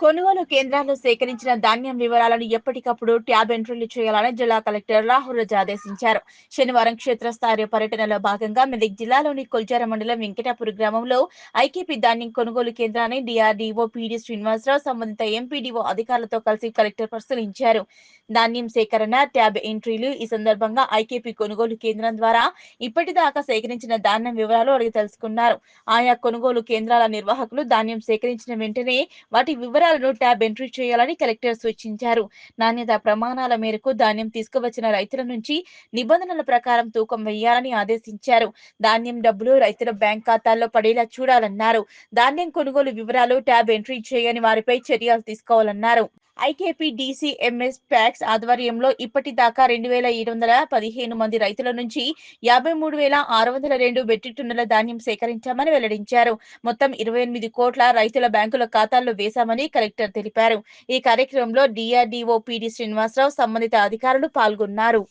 కొనుగోలు కేంద్రాల్లో సేకరించిన ధాన్యం వివరాలను ఎప్పటికప్పుడు ట్యాబ్ ఎంట్రీలు చేయాలని జిల్లా కలెక్టర్ రాహుల్ రాజ్ ఆదేశించారు. శనివారం క్షేత్రస్థాయి పర్యటనలో భాగంగా మెదక్ జిల్లాలోని కొల్చార మండలం వెంకటాపుర గ్రామంలో ఐకేపీ ధాన్యం కొనుగోలు కేంద్రాన్ని డిఆర్డీఓ పీడీ శ్రీనివాసరావు సంబంధిత ఎంపీడీఓ అధికారులతో కలిసి కలెక్టర్ పరిశీలించారు. ధాన్యం సేకరణ ట్యాబ్ ఎంట్రీలు ఈ సందర్భంగా ఐకేపీ కొనుగోలు కేంద్రం ద్వారా ఇప్పటిదాకా సేకరించిన ధాన్యం వివరాలు అడిగి తెలుసుకున్నారు. ఆయా కొనుగోలు కేంద్రాల నిర్వాహకులు ధాన్యం సేకరించిన వెంటనే వాటి వివరాలను ట్యాబ్ ఎంట్రీ చేయాలని కలెక్టర్ సూచించారు. నాణ్యత ప్రమాణాల మేరకు ధాన్యం తీసుకువచ్చిన రైతుల నుంచి నిబంధనల ప్రకారం తూకం వేయాలని ఆదేశించారు. ధాన్యం డబ్బులు రైతుల బ్యాంక్ ఖాతాల్లో పడేలా చూడాలన్నారు. ధాన్యం కొనుగోలు వివరాలు ట్యాబ్ ఎంట్రీ చేయని వారిపై చర్యలు తీసుకోవాలన్నారు. ఐకేపీ డిసిఎంఎస్ ప్యాక్స్ ఆధ్వర్యంలో ఇప్పటిదాకా రెండు వేల ఏడు వందల పదిహేను మంది రైతుల నుంచి యాభై మూడు వేల ఆరు వందల రెండు మెట్రిక్ టన్నుల ధాన్యం సేకరించామని వెల్లడించారు. మొత్తం ఇరవై ఎనిమిది కోట్ల రైతుల బ్యాంకుల ఖాతాల్లో వేశామని కలెక్టర్ తెలిపారు. ఈ కార్యక్రమంలో డిఆర్డీఓ పిడి శ్రీనివాసరావు సంబంధిత అధికారులు పాల్గొన్నారు.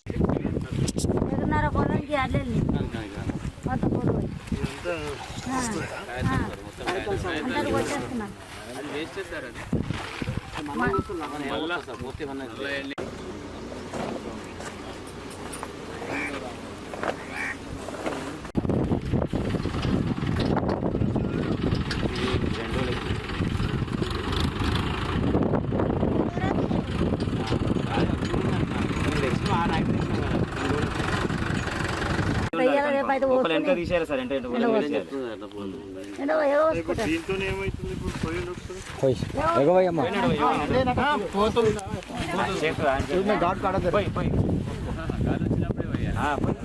పొలంకి అల్లెల్ని మొత్తం মানে ఎండ పోతుంది? ఎండ ఏదో వస్తుంటారు. దీంతో ఏమైతుంది ఇప్పుడు పొయ్యిలు వస్తుంది చేస్తుందా? పోయి, పోయి. ఆ, పోయి.